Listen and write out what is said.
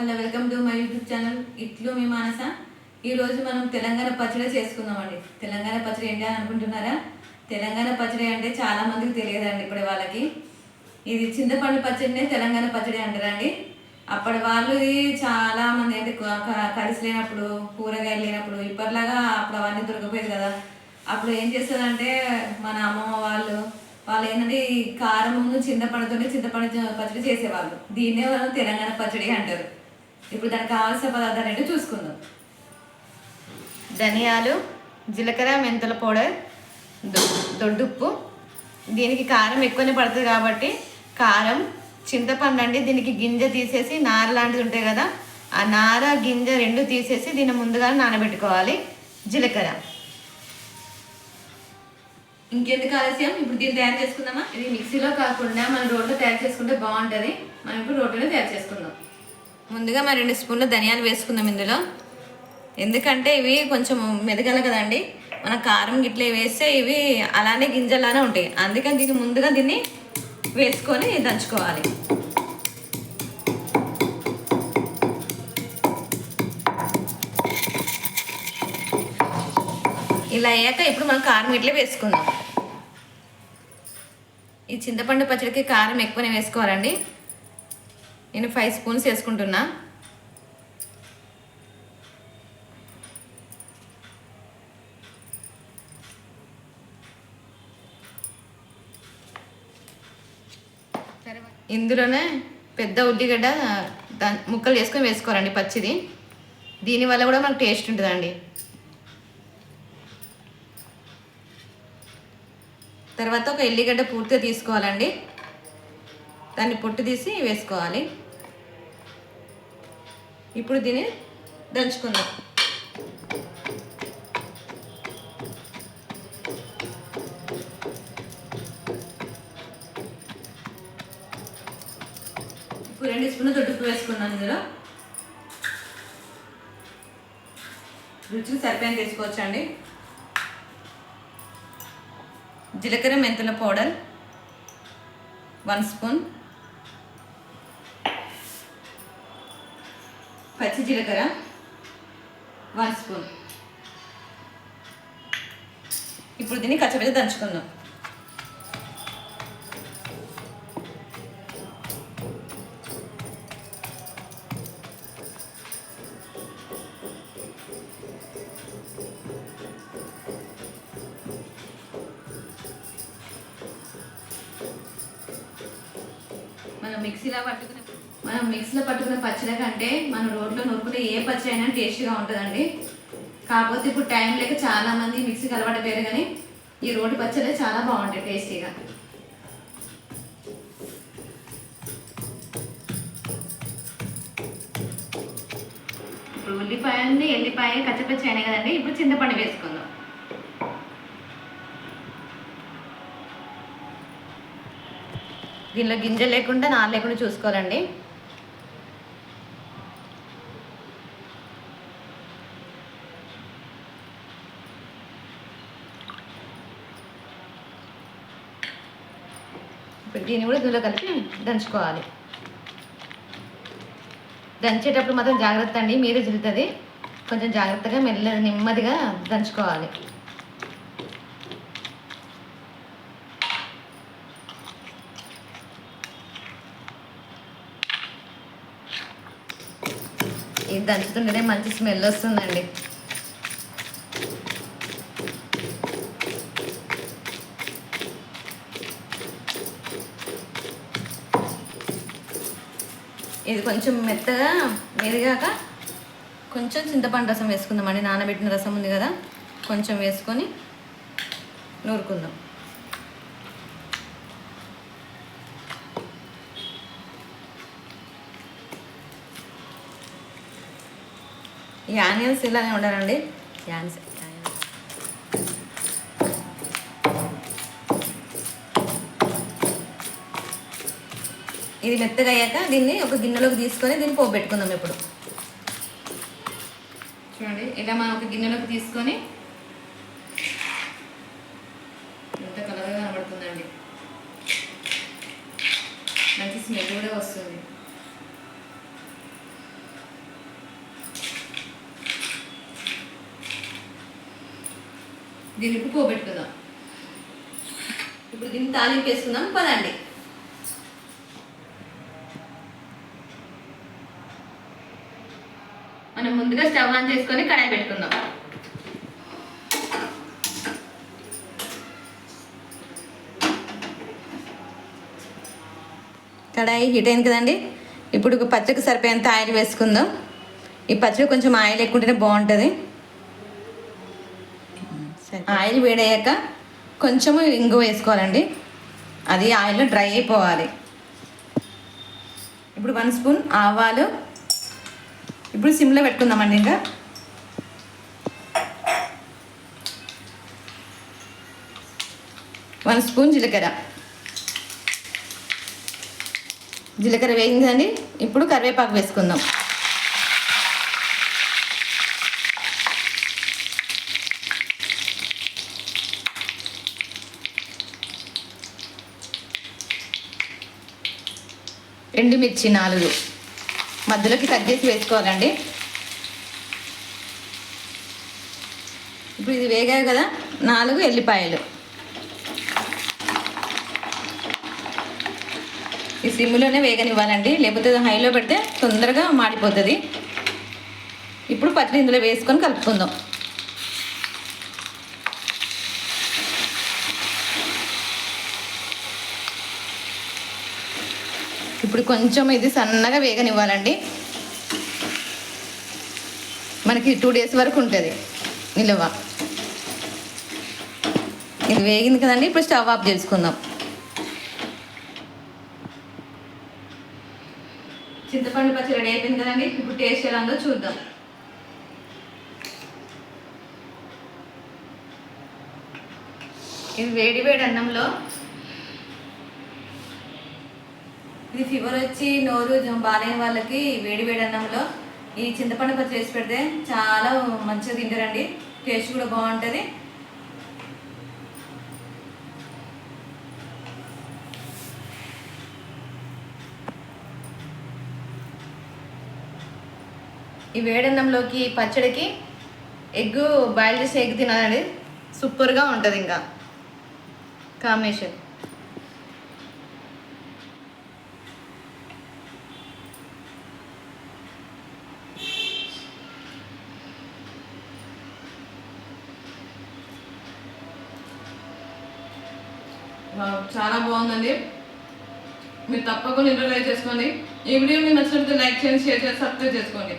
Hello welcome to my YouTube channel. ఇట్లు మీ మానస. ఈరోజు మనం తెలంగాణ పచ్చడి చేసుకుందామండి. తెలంగాణ పచ్చడి ఏంటి అని అనుకుంటున్నారా? తెలంగాణ పచ్చడి అంటే చాలామందికి తెలియదండి ఇప్పటి వాళ్ళకి. ఇది చింతపండు పచ్చడినే తెలంగాణ పచ్చడి అంటారండి. అప్పటి వాళ్ళు ఇది చాలామంది అంటే కలిసి లేనప్పుడు కూరగాయలు లేనప్పుడు ఇప్పటిలాగా అప్పుడు అవన్నీ దొరకపోయేది కదా. అప్పుడు ఏం చేస్తారంటే మన అమ్మమ్మ వాళ్ళు వాళ్ళు ఏంటంటే ఈ కారం ముందు చింతపండుతోనే చింతపండు పచ్చడి చేసేవాళ్ళు. దీన్నే వాళ్ళు తెలంగాణ పచ్చడి అంటారు. ఇప్పుడు దానికి కావాల్సిన పదార్థాలు ఏంటో చూసుకుందాం. ధనియాలు జీలకర్ర మెంతుల పౌడర్ దొ- దొడ్డుప్పు. దీనికి కారం ఎక్కువనే పడుతుంది కాబట్టి కారం చింతపండు అండి దీనికి గింజ తీసేసి నార లాంటిది ఉంటాయి కదా ఆ నార గింజ రెండు తీసేసి దీన్ని ముందుగా నానబెట్టుకోవాలి. జీలకర్ర. ఇంకెందుకు ఆలస్యం? ఇప్పుడు దీన్ని తయారు చేసుకుందామా? ఇది మిక్సీలో కాకుండా మనం రోడ్లో తయారు చేసుకుంటే బాగుంటుంది. మనం ఇప్పుడు రోడ్లో తయారు చేసుకుందాం. ముందుగా మరి రెండు స్పూన్లు ధనియాలు వేసుకుందాం ఇందులో. ఎందుకంటే ఇవి కొంచెం మెదగల కదండి. మన కారం గిట్ల వేస్తే ఇవి అలానే గింజలానే ఉంటాయి. అందుకని దీన్ని ముందుగా దీన్ని వేసుకొని దంచుకోవాలి. ఇలా అయ్యాక ఇప్పుడు మనం కారం ఇట్లే వేసుకుందాం. ఈ చింతపండు పచ్చడికి కారం ఎక్కువనే వేసుకోవాలండి. నేను ఫైవ్ స్పూన్స్ వేసుకుంటున్నా. ఇందులోనే పెద్ద ఉల్లిగడ్డ దాని ముక్కలు వేసుకొని వేసుకోవాలండి పచ్చిది. దీనివల్ల కూడా మనకు టేస్ట్ ఉంటుందండి. తర్వాత ఒక ఎల్లిగడ్డ పూర్తిగా తీసుకోవాలండి. దాన్ని పొట్టు తీసి వేసుకోవాలి. ఇప్పుడు దీన్ని దంచుకుందాం. ఇప్పుడు రెండు స్పూన్లు దొడ్డుకు వేసుకున్నాను ఇందులో. రుచికి సరిపోయిన తీసుకోవచ్చండి జీలకర్ర మెంతుల పౌడర్ వన్ స్పూన్. పచ్చి జీలకర్ర వన్ స్పూన్. ఇప్పుడు దీన్ని కచ్చబెట్టి దంచుకుందాం. మనం మిక్సీలో పట్టు మనం మిక్సీలో పట్టుకున్న పచ్చడి కంటే మనం రోడ్లో నూరుకునే ఏ పచ్చడి అయినా టేస్ట్గా ఉంటుందండి. కాకపోతే ఇప్పుడు టైం లేక చాలామంది మిక్సీకి అలవాటు పేరు కానీ ఈ రోడ్డు పచ్చడి చాలా బాగుంటాయి టేస్టీగా. ఇప్పుడు ఉల్లిపాయని ఎల్లిపాయ కచ్చపచ్చి అయినాయి కదండి. ఇప్పుడు చింతపండు వేసుకుందాం. దీనిలో గింజ లేకుండా నార లేకుండా చూసుకోవాలండి. దీన్ని కూడా ఇందులో కలిపి దంచుకోవాలి. దంచేటప్పుడు మాత్రం జాగ్రత్త అండి మీరే జిలుతుంది కొంచెం జాగ్రత్తగా మెల్ల నెమ్మదిగా దంచుకోవాలి. ఇది దంచుతుంటేనే మంచి స్మెల్ వస్తుందండి. ఇది కొంచెం మెత్తగా మెరిగాక కొంచెం చింతపండు రసం వేసుకుందామండి. నానబెట్టిన రసం ఉంది కదా కొంచెం వేసుకొని నూరుకుందాం. ఈ ఆనియన్స్ ఇలానే ఉండాలండి. యాన్స్ ఇది మెత్తగా అయ్యాక దీన్ని ఒక గిన్నెలోకి తీసుకొని దీన్ని పోబెట్టుకుందాం ఇప్పుడు. చూడండి ఇలా మనం ఒక గిన్నెలోకి తీసుకొని ఎంత కలగా కనబడుతుందండి. మంచి స్మెల్ కూడా వస్తుంది. దీనికి పోబెట్టుకుందాం ఇప్పుడు దీన్ని తాలింపు వేసుకుందాం పదండి. ముందుగా స్టవ్ ఆన్ చేసుకొని కడాయి పెట్టుకుందాం. కడాయి హీట్ అయింది కదండి? ఇప్పుడు పచ్చడికి సరిపోయేంత ఆయిల్ వేసుకుందాం. ఈ పచ్చడి కొంచెం ఆయిల్ ఎక్కువ ఉంటేనే బాగుంటుంది ఆయిల్ వేడయ్యాక కొంచెము ఇంగు వేసుకోవాలండి. అది ఆయిల్లో డ్రై అయిపోవాలి. ఇప్పుడు వన్ స్పూన్ ఆవాలు ఇప్పుడు సిమ్లో పెట్టుకుందామండి ఇంకా. వన్ స్పూన్ జీలకర్ర. జీలకర్ర వేయిందండి ఇప్పుడు కరివేపాకు వేసుకుందాం. ఎండుమిర్చి నాలుగు. మధ్యలోకి కట్ చేసి వేసుకోవాలండి. ఇప్పుడు ఇది వేగాయి కదా నాలుగు ఎల్లిపాయలు. ఈ సిమ్లోనే వేగనివ్వాలండి లేకపోతే హైలో పెడితే తొందరగా మాడిపోతుంది. ఇప్పుడు పచ్చడి ఇందులో వేసుకొని కలుపుకుందాం. ఇప్పుడు కొంచెం ఇది సన్నగా వేగనివ్వాలండి. మనకి టూ డేస్ వరకు ఉంటుంది నిల్వ. ఇది వేగింది కదండి ఇప్పుడు స్టవ్ ఆఫ్ చేసుకుందాం. చింతపండు పచ్చి రెడీ అయిపోయింది కదండి ఇప్పుడు టేస్ట్ ఎలా ఉందో చూద్దాం. ఇది వేడి వేడి అన్నంలో ఇది ఫీవర్ వచ్చి నోరు బాగాలేని వాళ్ళకి వేడి వేడి అన్నంలో ఈ చింతపండు పచ్చి వేసి పెడితే చాలా మంచిగా తింటారండి. టేస్ట్ కూడా బాగుంటుంది. ఈ వేడన్నంలోకి పచ్చడికి ఎగ్ బాయిల్ చేసి ఎగ్ తినాలండి. సూపర్గా ఉంటుంది ఇంకా. కాంబినేషన్. చాలా బాగుందండి. మీరు తప్పకుండా ఇంటర్వ్యూ చేసుకోండి. ఈ వీడియో మీకు నచ్చినట్లయితే లైక్ చేయండి షేర్ చేసి సబ్స్క్రైబ్ చేసుకోండి.